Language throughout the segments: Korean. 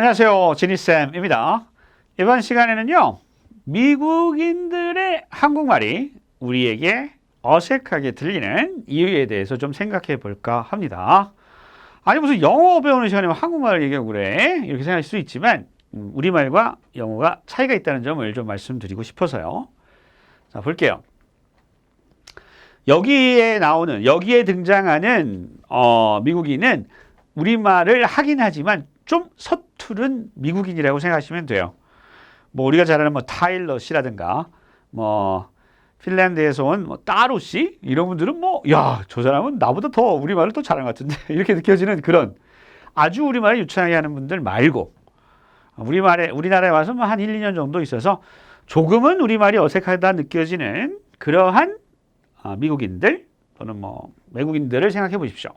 안녕하세요. 지니쌤입니다. 이번 시간에는요, 미국인들의 한국말이 우리에게 어색하게 들리는 이유에 대해서 좀 생각해 볼까 합니다. 아니, 무슨 영어 배우는 시간에 한국말을 얘기하고 그래? 이렇게 생각할 수 있지만, 음, 우리말과 영어가 차이가 있다는 점을 좀 말씀드리고 싶어서요. 자, 볼게요. 여기에 나오는, 여기에 등장하는, 어, 미국인은 우리말을 하긴 하지만 좀 서투른 미국인이라고 생각하시면 돼요. 뭐 우리가 잘 아는 뭐 타일러 씨라든가 뭐 핀란드에서 온 뭐 따로 씨 이런 분들은 뭐 야 저 사람은 나보다 더 우리말을 더 잘하는 것 같은데 이렇게 느껴지는 그런 아주 우리말을 유창하게 하는 분들 말고 우리말에 우리나라에 와서 뭐 한 1, 2년 정도 있어서 조금은 우리말이 어색하다 느껴지는 그러한 아, 미국인들 또는 뭐 외국인들을 생각해 보십시오.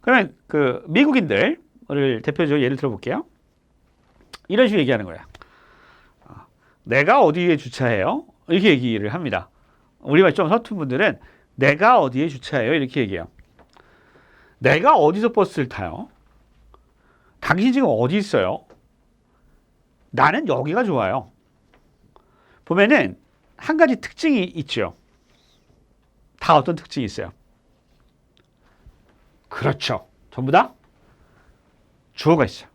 그러면 그 미국인들 를 대표적으로 예를 들어 볼게요. 이런 식으로 얘기하는 거야. 어, 내가 어디에 주차해요? 이렇게 얘기를 합니다. 우리말 좀 서툰 분들은 내가 어디에 주차해요? 이렇게 얘기해요. 내가 어디서 버스를 타요? 당신 지금 어디 있어요? 나는 여기가 좋아요. 보면은 한 가지 특징이 있죠. 다 어떤 특징이 있어요? 그렇죠. 전부 다 주어가 있어요.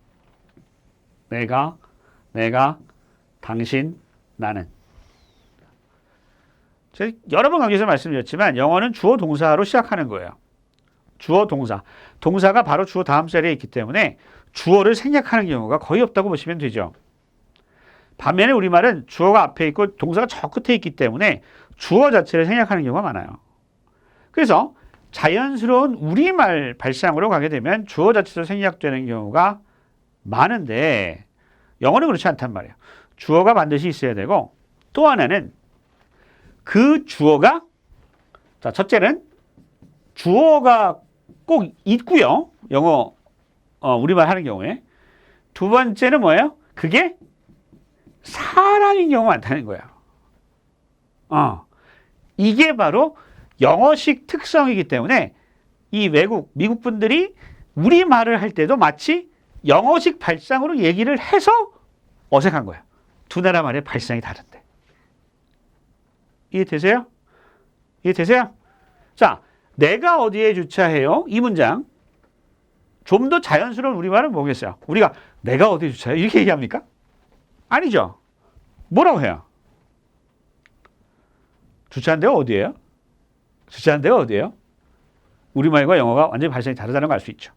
내가, 내가, 당신, 나는. 제가 여러 번 강조해서 말씀드렸지만 영어는 주어 동사로 시작하는 거예요. 주어 동사. 동사가 바로 주어 다음 자리에 있기 때문에 주어를 생략하는 경우가 거의 없다고 보시면 되죠. 반면에 우리말은 주어가 앞에 있고 동사가 저 끝에 있기 때문에 주어 자체를 생략하는 경우가 많아요. 그래서 자연스러운 우리말 발상으로 가게 되면 주어 자체도 생략되는 경우가 많은데 영어는 그렇지 않단 말이에요. 주어가 반드시 있어야 되고 또 하나는 그 주어가 자 첫째는 주어가 꼭 있고요. 영어 어, 우리말 하는 경우에 두 번째는 뭐예요? 그게 사람인 경우가 많다는 거예요. 어, 이게 바로 영어식 특성이기 때문에 이 외국 미국 분들이 우리 말을 할 때도 마치 영어식 발상으로 얘기를 해서 어색한 거예요. 두 나라 말의 발상이 다른데. 이해되세요? 이해되세요? 자, 내가 어디에 주차해요? 이 문장. 좀 더 자연스러운 우리말은 뭐겠어요? 우리가 내가 어디에 주차해요? 이렇게 얘기합니까? 아니죠. 뭐라고 해요? 주차한 데가 어디예요? 주차한 데가 어디예요? 우리말과 영어가 완전히 발성이 다르다는 걸 알 수 있죠.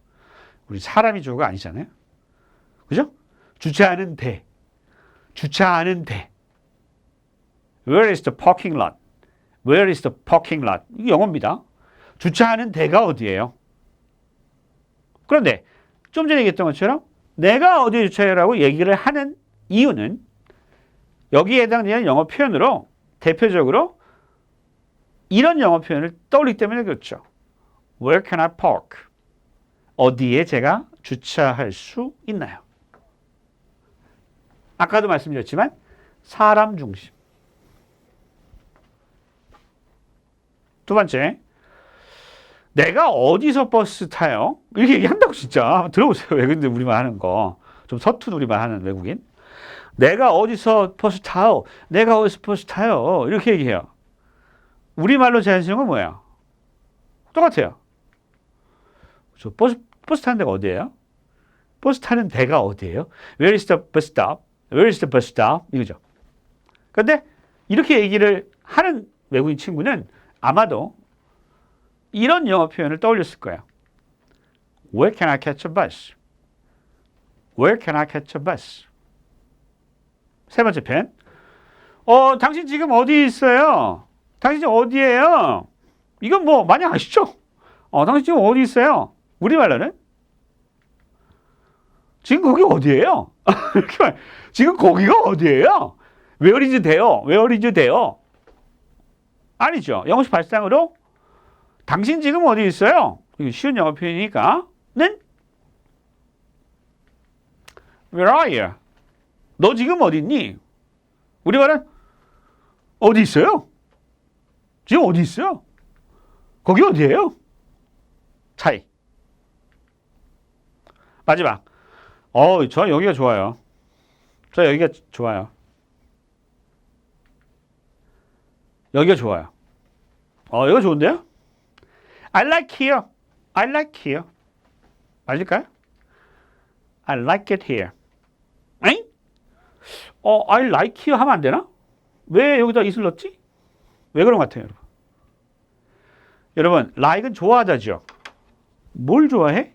우리 사람이 주어가 아니잖아요. 그죠? 주차하는 데. 주차하는 데. Where is the parking lot? Where is the parking lot? 이게 영어입니다. 주차하는 데가 어디예요? 그런데 좀 전에 얘기했던 것처럼 내가 어디에 주차해라고 얘기를 하는 이유는 여기에 해당되는 영어 표현으로 대표적으로 이런 영어 표현을 떠올리기 때문에 그렇죠. Where can I park? 어디에 제가 주차할 수 있나요? 아까도 말씀드렸지만 사람 중심. 두 번째, 내가 어디서 버스 타요? 이렇게 얘기한다고 진짜 들어보세요. 외국인들 우리말 하는 거. 좀 서툰 우리말 하는 외국인. 내가 어디서 버스 타요? 내가 어디서 버스 타요? 이렇게 얘기해요. 우리말로 건 뭐예요? 똑같아요. 저 버스, 버스 타는 데가 어디예요? 버스 타는 데가 어디예요? Where is the bus stop? Where is the bus stop? 이거죠. 그런데 이렇게 얘기를 하는 외국인 친구는 아마도 이런 영어 표현을 떠올렸을 거예요. Where can I catch a bus? Where can I catch a bus? 세 번째 편. 어, 당신 지금 어디 있어요? 당신 지금 어디에요? 이건 뭐 많이 아시죠? 어, 당신 지금 어디 있어요? 우리말로는 지금 거기 어디예요? 지금 거기가 어디예요? 웨어리즈 돼요? 웨어리즈 돼요? 아니죠. 영어식 발상으로 당신 지금 어디 있어요? 쉬운 영어 표현이니까 는 Where are you? 너 지금 어디 있니? 우리말은 어디 있어요? 지금 어디 있어요? 거기 어디예요? 차이. 마지막. 어, 저 여기가 좋아요. 저 여기가 좋아요. 여기가 좋아요. 어, 여기가 좋은데요? I like here. I like here. 맞을까요? I like it here. 아니? 어, I like here 하면 안 되나? 왜 여기다 it을 넣었지? 왜 그런 것 같아요, 여러분? 여러분, like은 좋아하다죠. 뭘 좋아해?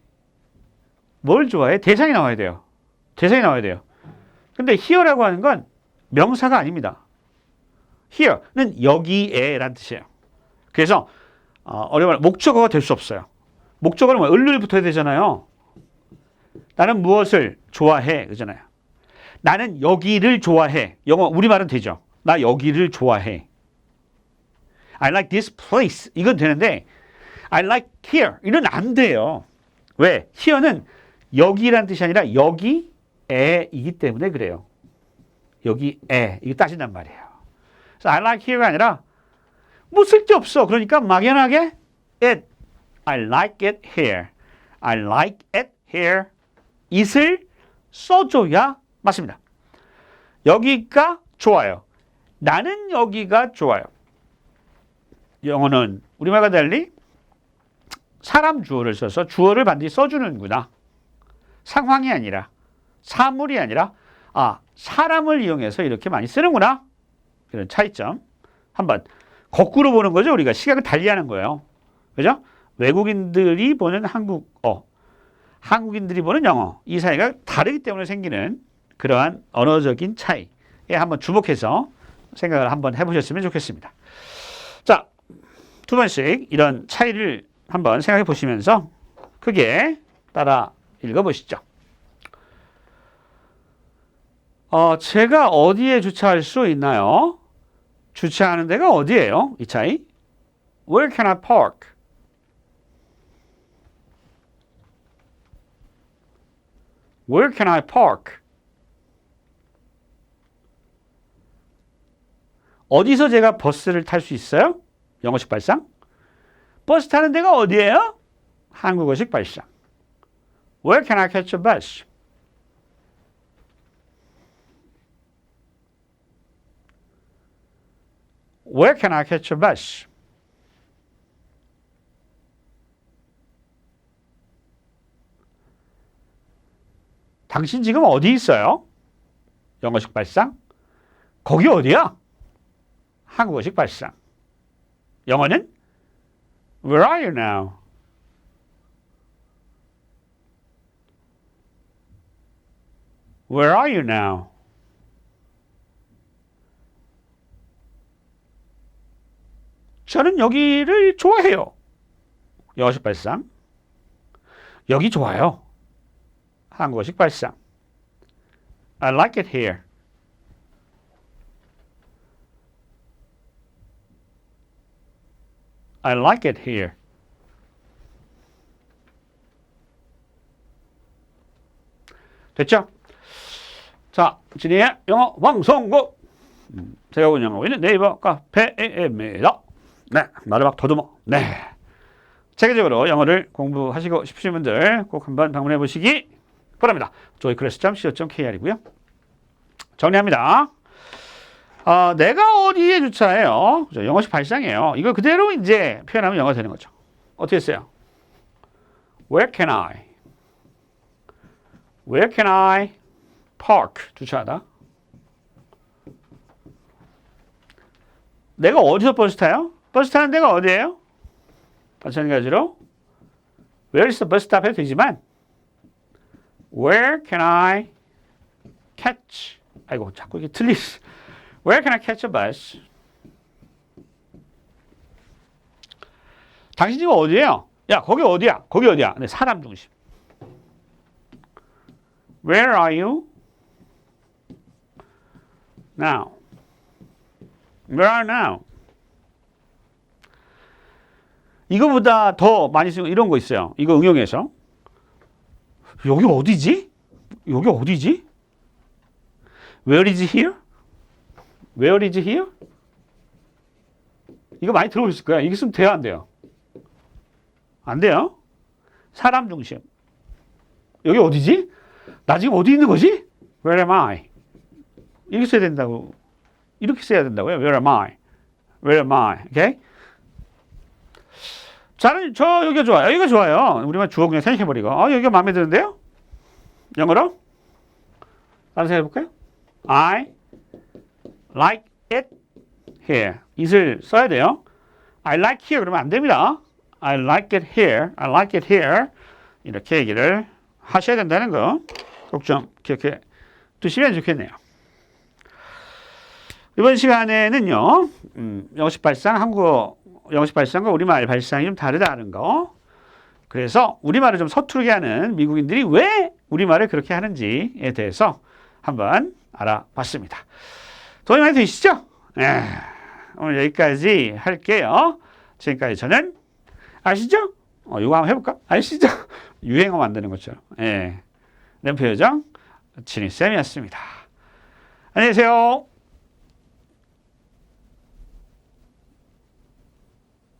뭘 좋아해? 대상이 나와야 돼요. 대상이 나와야 돼요. 근데 here라고 하는 건 명사가 아닙니다. here는 여기에라는 뜻이에요. 그래서 어, 어려운 목적어가 될 수 없어요. 목적어는 뭐 을을 붙어야 되잖아요. 나는 무엇을 좋아해 그잖아요. 나는 여기를 좋아해. 영어 우리말은 되죠. 나 여기를 좋아해. I like this place. 이건 되는데 I like here. 이건 안 돼요. 왜? here는 여기라는 뜻이 아니라 여기에이기 때문에 그래요. 여기에 이거 따진단 말이에요. 그래서 I like here가 아니라 뭐 쓸데 없어. 그러니까 막연하게 it. I like it here. I like it here. it을 써줘야 맞습니다. 여기가 좋아요. 나는 여기가 좋아요. 영어는 우리말과 달리 사람 주어를 써서 주어를 반드시 써주는구나. 상황이 아니라 사물이 아니라 아 사람을 이용해서 이렇게 많이 쓰는구나. 이런 차이점. 한번 거꾸로 보는 거죠. 우리가 시각을 달리하는 거예요. 그죠? 외국인들이 보는 한국어, 한국인들이 보는 영어 이 사이가 다르기 때문에 생기는 그러한 언어적인 차이에 한번 주목해서 생각을 한번 해보셨으면 좋겠습니다. 자, 두 번씩 이런 차이를 한번 생각해 보시면서 크게 따라 읽어 보시죠. 어, 제가 어디에 주차할 수 있나요? 주차하는 데가 어디예요? 이 차이? Where can I park? Where can I park? 어디서 제가 버스를 탈 수 있어요? 영어식 발상. 버스 타는 데가 어디예요? 한국어식 발상. Where can I catch a bus? Where can I catch a bus? 당신 지금 어디 있어요? 영어식 발상. 거기 어디야? 한국어식 발상. 영어는 Where are you now? Where are you now? 저는 여기를 좋아해요. 영어식 발상. 여기 좋아요. 한국어식 발상. I like it here. I like it here. 됐죠? 자, 진이의 영어 방송국. 음, 제가 본 영어는 네이버 카페입니다. 네, 말을 막 더듬어. 네. 체계적으로 영어를 공부하시고 싶으신 분들 꼭 한번 방문해 보시기 바랍니다. joyclass.co.kr이고요. 정리합니다. 어, 내가 어디에 주차해요? 그죠? 영어식 발상이에요. 이거 그대로 이제 표현하면 영어 되는 거죠. 어떻게 했어요? Where can I? Where can I park? 주차하다. 내가 어디서 버스 타요? 버스 타는 데가 어디예요? 마찬가지로 Where is the bus stop 해도 되지만 Where can I catch? 아이고 자꾸 이게 틀리. Where can I catch a bus? 당신 집은 어디예요? 야 거기 어디야? 거기 어디야? 네, 사람 중심. Where are you now? Where are now? 이거보다 더 많이 쓰는 이런 거 있어요. 이거 응용해서 여기 어디지? 여기 어디지? Where is here? Where is here? 이거 많이 들어보셨을 거야. 이게 쓰면 돼요, 안 돼요? 안 돼요. 사람 중심. 여기 어디지? 나 지금 어디 있는 거지? Where am I? 이렇게 써야 된다고. 이렇게 써야 된다고요. Where am I? Where am I? 오케이? 저는 저 여기가 좋아요. 여기가 좋아요. 우리만 주어 그냥 생각해버리고. 어, 여기가 마음에 드는데요? 영어로? 다른 생각해 볼까요? I like it here. it을 써야 돼요. I like here 그러면 안 됩니다. I like it here. I like it here. 이렇게 얘기를 하셔야 된다는 거 꼭 좀 기억해 두시면 좋겠네요. 이번 시간에는요, 음, 영어식 발상, 한국어 영어식 발상과 우리말 발상이 좀 다르다는 거. 그래서 우리말을 좀 서투르게 하는 미국인들이 왜 우리말을 그렇게 하는지에 대해서 한번 알아봤습니다. 도움이 많이 되시죠? 예, 오늘 여기까지 할게요. 지금까지 저는 아시죠? 어, 이거 한번 해볼까? 아시죠? 유행어 만드는 것처럼. 예. 램프 요정 진희쌤이었습니다. 안녕히 계세요.